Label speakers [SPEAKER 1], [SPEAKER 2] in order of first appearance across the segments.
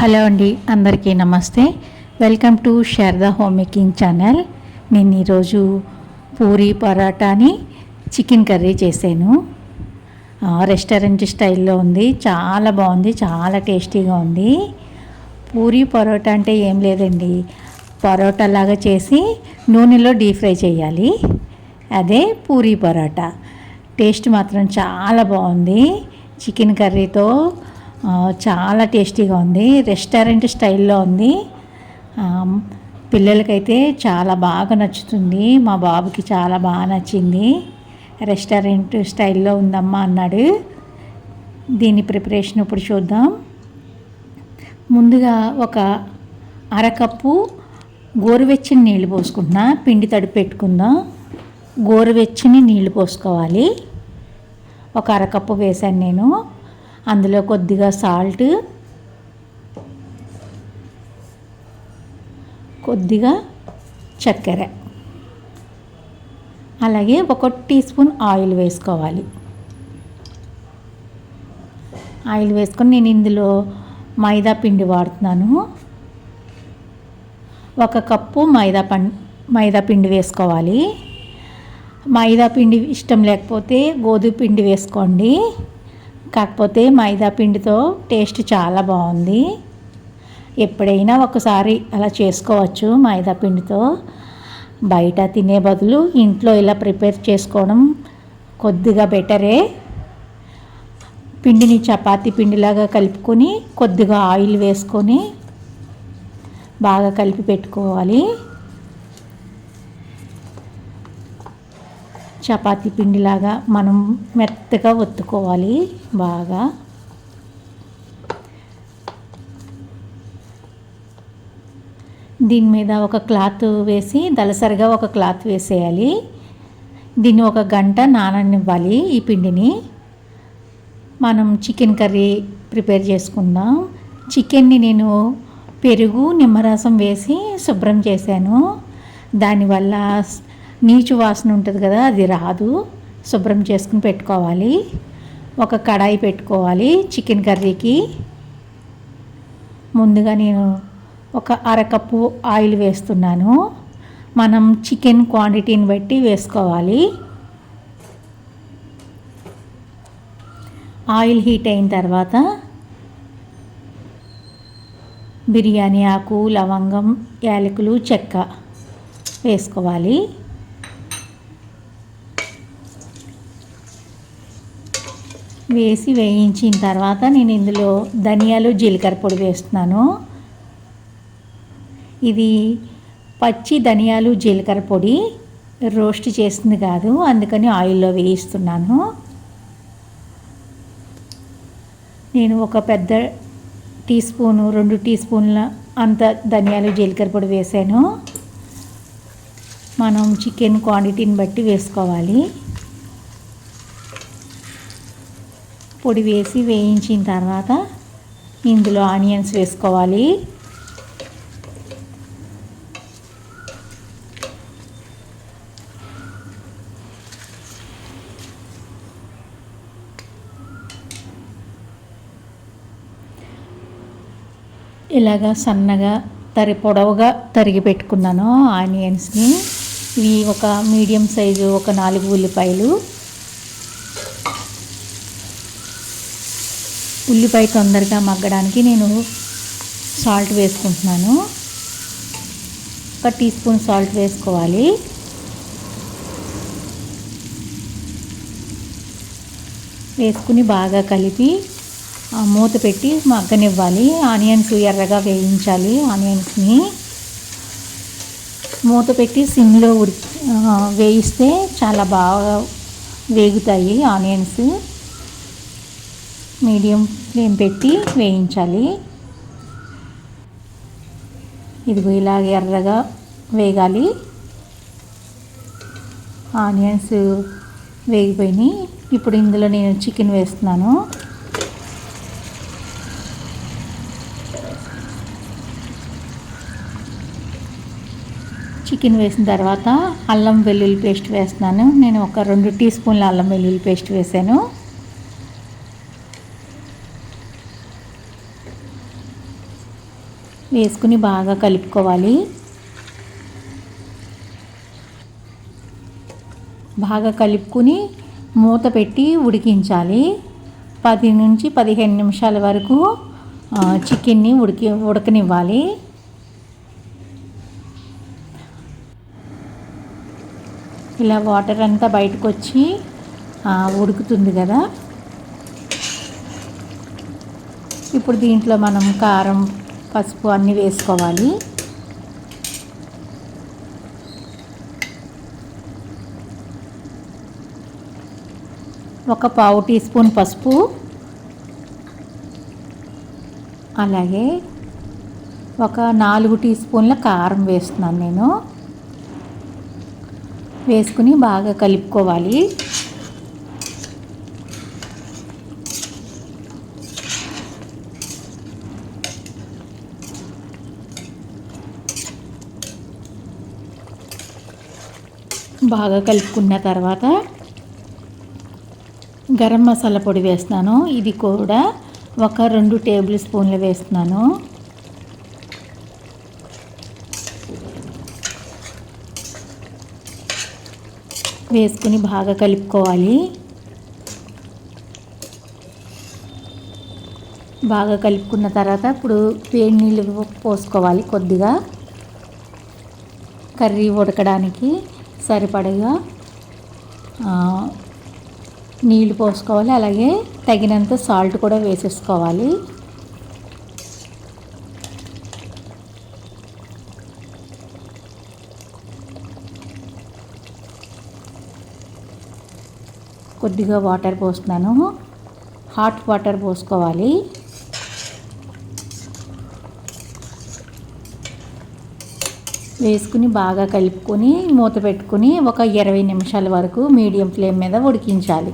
[SPEAKER 1] Hello అండి అందరికీ నమస్తే. Welcome to Sharada home making channel. నేను ఈరోజు పూరి పరాటాని చికెన్ కర్రీ చేశాను. రెస్టారెంట్ స్టైల్లో ఉంది చాలా బాగుంది చాలా టేస్టీగా ఉంది. పూరి పరోటా అంటే ఏం లేదండి పరోటా లాగా చేసి నూనెలో డీప్ ఫ్రై చేయాలి. అదే పూరి పరోటా. టేస్ట్ మాత్రం చాలా బాగుంది. చికెన్ కర్రీతో చాలా టేస్టీగా ఉంది. రెస్టారెంట్ స్టైల్లో ఉంది. పిల్లలకైతే చాలా బాగా నచ్చుతుంది. మా బాబుకి చాలా బాగా నచ్చింది. రెస్టారెంట్ స్టైల్లో ఉందమ్మా అన్నాడు. దీని ప్రిపరేషన్ ఇప్పుడు చూద్దాం. ముందుగా ఒక అరకప్పు గోరువెచ్చని నీళ్ళు పోసుకుంటున్నా. పిండి తడి పెట్టుకుందాం. గోరువెచ్చని నీళ్ళు పోసుకోవాలి. ఒక అరకప్పు వేసాను నేను. అందులో కొద్దిగా సాల్ట్ కొద్దిగా చక్కెర. అలాగే ఒక టీ స్పూన్ ఆయిల్ వేసుకోవాలి. ఆయిల్ వేసుకొని నేను ఇందులో మైదా పిండి వాడుతున్నాను. ఒక కప్పు మైదా పం మైదా పిండి వేసుకోవాలి. మైదా పిండి ఇష్టం లేకపోతే గోధుమ పిండి వేసుకోండి. కాకపోతే మైదా పిండితో టేస్ట్ చాలా బాగుంది. ఎప్పుడైనా ఒకసారి అలా చేసుకోవచ్చు మైదా పిండితో. బయట తినే బదులు ఇంట్లో ఇలా ప్రిపేర్ చేసుకోవడం కొద్దిగా బెటరే. పిండిని చపాతీ పిండిలాగా కలుపుకొని కొద్దిగా ఆయిల్ వేసుకొని బాగా కలిపి పెట్టుకోవాలి. చపాతీ పిండిలాగా మనం మెత్తగా ఒత్తుకోవాలి బాగా. దీని మీద ఒక క్లాత్ వేసి దలసరిగా ఒక క్లాత్ వేసేయాలి. దీన్ని ఒక గంట నాననివ్వాలి ఈ పిండిని. మనం చికెన్ కర్రీ ప్రిపేర్ చేసుకుందాం. చికెన్ని నేను పెరుగు నిమ్మరసం వేసి శుభ్రం చేశాను. దానివల్ల నీచు వాసన ఉంటుంది కదా అది రాదు. శుభ్రం చేసుకుని పెట్టుకోవాలి. ఒక కడాయి పెట్టుకోవాలి చికెన్ కర్రీకి. ముందుగా నేను ఒక అరకప్పు ఆయిల్ వేస్తున్నాను. మనం చికెన్ క్వాంటిటీని బట్టి వేసుకోవాలి. ఆయిల్ హీట్ అయిన తర్వాత బిర్యానీ ఆకు లవంగం యాలకులు చెక్క వేసుకోవాలి. వేసి వేయించిన తర్వాత నేను ఇందులో ధనియాలు జీలకర్ర పొడి వేస్తున్నాను. ఇది పచ్చి ధనియాలు జీలకర్ర పొడి రోస్ట్ చేసింది కాదు అందుకని ఆయిల్లో వేయిస్తున్నాను. నేను ఒక పెద్ద టీ స్పూను రెండు టీ స్పూన్ల అంత ధనియాలు జీలకర్ర పొడి వేసాను. మనం చికెన్ క్వాంటిటీని బట్టి వేసుకోవాలి. పొడి వేసి వేయించిన తర్వాత ఇందులో ఆనియన్స్ వేసుకోవాలి. ఇలాగా సన్నగా తరి పొడవుగా తరిగి పెట్టుకున్నాను ఆనియన్స్ని. ఇవి ఒక మీడియం సైజు ఒక నాలుగు ఉల్లిపాయలు. ఉల్లిపాయ తొందరగా మగ్గడానికి నేను సాల్ట్ వేసుకుంటున్నాను. ఒక టీ స్పూన్ సాల్ట్ వేసుకోవాలి. వేసుకుని బాగా కలిపి మూత పెట్టి మగ్గనివ్వాలి. ఆనియన్స్ ఎర్రగా వేయించాలి ఆనియన్స్ని. మూత పెట్టి సిమ్లో ఉడి వేయిస్తే చాలా బాగా వేగుతాయి ఆనియన్స్. మీడియం ఫ్లేమ్ పెట్టి వేయించాలి. ఇదిగో ఇలాగ ఎర్రగా వేగాలి. ఆనియన్స్ వేగిపోయినాయి. ఇప్పుడు ఇందులో నేను చికెన్ వేస్తున్నాను. చికెన్ వేసిన తర్వాత అల్లం వెల్లుల్లి పేస్ట్ వేస్తున్నాను. నేను ఒక రెండు టీ స్పూన్ల అల్లం వెల్లుల్లి పేస్ట్ వేసాను. వేసుకుని బాగా కలుపుకోవాలి. బాగా కలుపుకుని మూత పెట్టి ఉడికించాలి. పది నుంచి పదిహేను నిమిషాల వరకు చికెన్ని ఉడికి ఉడకనివ్వాలి. ఇలా వాటర్ అంతా బయటకు వచ్చి ఉడుకుతుంది కదా. ఇప్పుడు దీంట్లో మనం కారం పసుపు అన్నీ వేసుకోవాలి. ఒక పావు టీ స్పూన్ పసుపు. అలాగే ఒక నాలుగు టీ స్పూన్ల కారం వేస్తున్నాను నేను. వేసుకుని బాగా కలుపుకోవాలి. బాగా కలుపుకున్న తర్వాత గరం మసాలా పొడి వేస్తున్నాను. ఇది కూడా ఒక రెండు టేబుల్ స్పూన్లు వేస్తున్నాను. వేసుకుని బాగా కలుపుకోవాలి. బాగా కలుపుకున్న తర్వాత ఇప్పుడు వేడి నీళ్ళు పోసుకోవాలి కొద్దిగా. కర్రీ ఉడకడానికి. సరిపడగా నీళ్ళు పోసుకోవాలి. అలాగే తగినంత సాల్ట్ కూడా వేసేసుకోవాలి. కొద్దిగా వాటర్ పోస్తున్నాను. హాట్ వాటర్ పోసుకోవాలి. వేసుకుని బాగా కలుపుకొని మూత పెట్టుకుని ఒక ఇరవై నిమిషాల వరకు మీడియం ఫ్లేమ్ మీద ఉడికించాలి.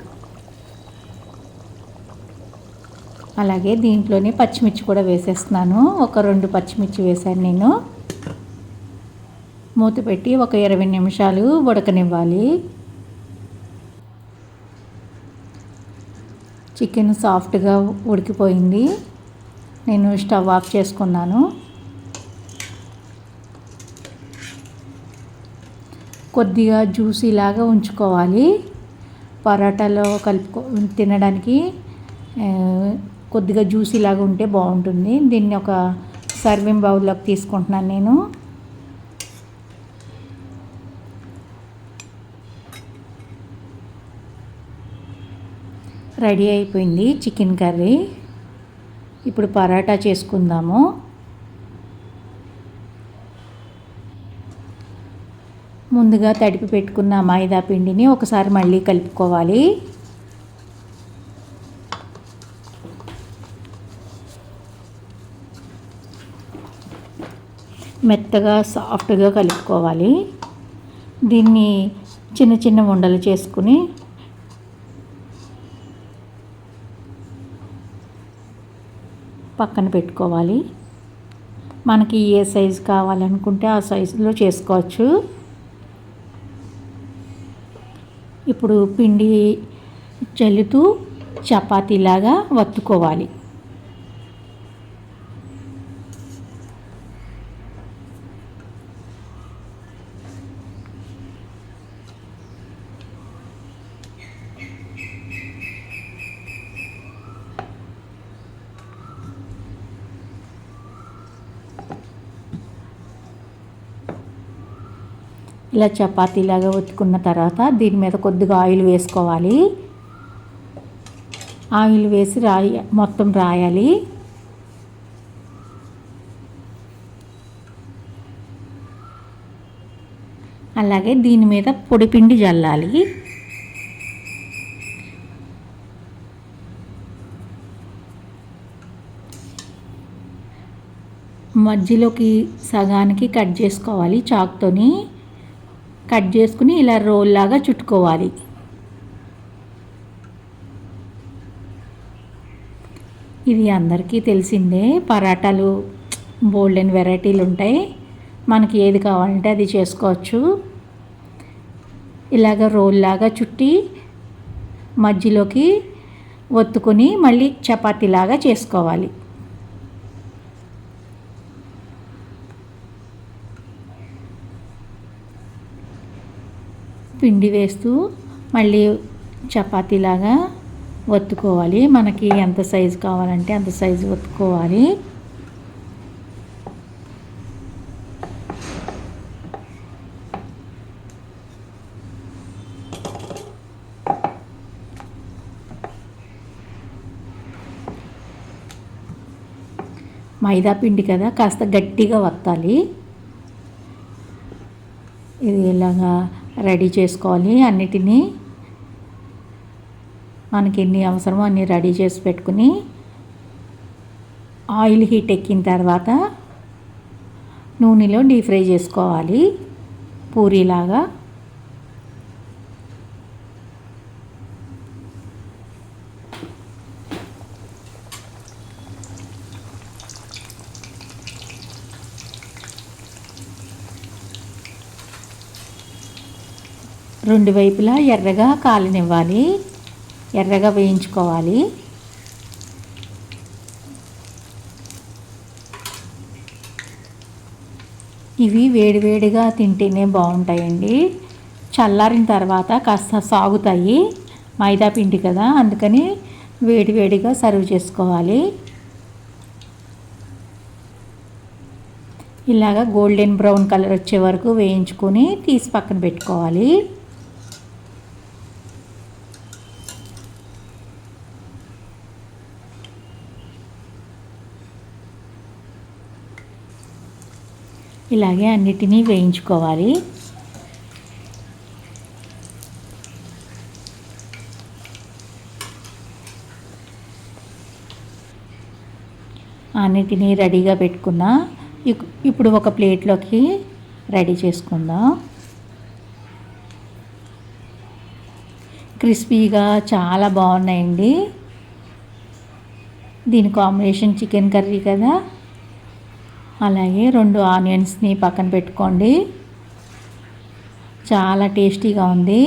[SPEAKER 1] అలాగే దీంట్లోనే పచ్చిమిర్చి కూడా వేసేస్తున్నాను. ఒక రెండు పచ్చిమిర్చి వేసాను నేను. మూత పెట్టి ఒక ఇరవై నిమిషాలు ఉడకనివ్వాలి. చికెన్ సాఫ్ట్గా ఉడికిపోయింది. నేను స్టవ్ ఆఫ్ చేసుకున్నాను. కొద్దిగా జ్యూసీలాగా ఉంచుకోవాలి. పరోటాలో కలుపుకో తినడానికి కొద్దిగా జ్యూసీలాగా ఉంటే బాగుంటుంది. దీన్ని ఒక సర్వింగ్ బౌల్లోకి తీసుకుంటున్నాను నేను. రెడీ అయిపోయింది చికెన్ కర్రీ. ఇప్పుడు పరాటా చేసుకుందాము. ముందుగా తడిపి పెట్టుకున్న మైదా పిండిని ఒకసారి మళ్ళీ కలుపుకోవాలి. మెత్తగా సాఫ్ట్గా కలుపుకోవాలి. దీన్ని చిన్న చిన్న ఉండలు చేసుకుని పక్కన పెట్టుకోవాలి. మనకి ఏ సైజు కావాలనుకుంటే ఆ సైజులో చేసుకోవచ్చు. ఇప్పుడు పిండి చల్లుతూ చపాతీలాగా వత్తుకోవాలి. ఇలా చపాతీలాగా ఉతుకున్న తర్వాత దీని మీద కొద్దిగా ఆయిల్ వేసుకోవాలి. ఆయిల్ వేసి రాయి మొత్తం రాయాలి. అలాగే దీని మీద పొడిపిండి జల్లాలి. మధ్యలోకి సగానికి కట్ చేసుకోవాలి చాక్తోని. కట్ చేసుకుని ఇలా రోల్ లాగా చుట్టుకోవాలి. ఇది అందరికీ తెలిసిందే పరాటాలు బోల్డెన్ వెరైటీలు ఉంటాయి. మనకి ఏది కావాలంటే అది చేసుకోవచ్చు. ఇలాగ రోల్ లాగా చుట్టి మధ్యలోకి ఒత్తుకొని మళ్ళీ చపాతీలాగా చేసుకోవాలి. పిండి వేస్తూ మళ్ళీ చపాతీలాగా ఒత్తుకోవాలి. మనకి ఎంత సైజు కావాలంటే అంత సైజు ఒత్తుకోవాలి. మైదా పిండి కదా కాస్త గట్టిగా వత్తాలి ఇది ఇలాగా రెడీ చేసుకోవాలి అన్నిటినీ. మనకి ఎన్ని అవసరమో అన్నీ రెడీ చేసి పెట్టుకుని ఆయిల్ హీట్ ఎక్కిన తర్వాత నూనెలో డీప్ ఫ్రై చేసుకోవాలి. పూరీలాగా. రెండు వైపులా ఎర్రగా కాలనివ్వాలి. ఎర్రగా వేయించుకోవాలి. ఇవి వేడివేడిగా తింటేనే బాగుంటాయండి. చల్లారిన తర్వాత కాస్త సాగుతాయి. మైదా పిండి కదా అందుకని వేడివేడిగా సర్వ్ చేసుకోవాలి. ఇలాగ గోల్డెన్ బ్రౌన్ కలర్ వచ్చే వరకు వేయించుకొని తీసి పక్కన పెట్టుకోవాలి. ఇలాగే అన్నిటినీ వేయించుకోవాలి. అన్నిటినీ రెడీగా పెట్టుకున్నా ఇప్పుడు ఒక ప్లేట్లోకి రెడీ చేసుకుందాం. క్రిస్పీగా చాలా బాగున్నాయండి. దీని కాంబినేషన్ చికెన్ కర్రీ కదా. అలాగే రెండు ఆనియన్స్ని పక్కన పెట్టుకోండి. చాలా టేస్టీగా ఉంది.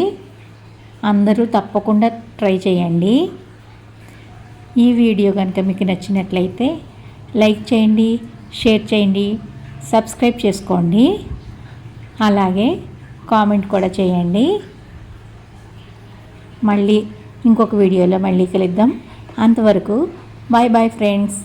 [SPEAKER 1] అందరూ తప్పకుండా ట్రై చేయండి. ఈ వీడియో కనుక మీకు నచ్చినట్లయితే లైక్ చేయండి షేర్ చేయండి సబ్స్క్రైబ్ చేసుకోండి. అలాగే కామెంట్ కూడా చేయండి. మళ్ళీ ఇంకొక వీడియోలో మళ్ళీ కలుద్దాం. అంతవరకు బాయ్ బాయ్ ఫ్రెండ్స్.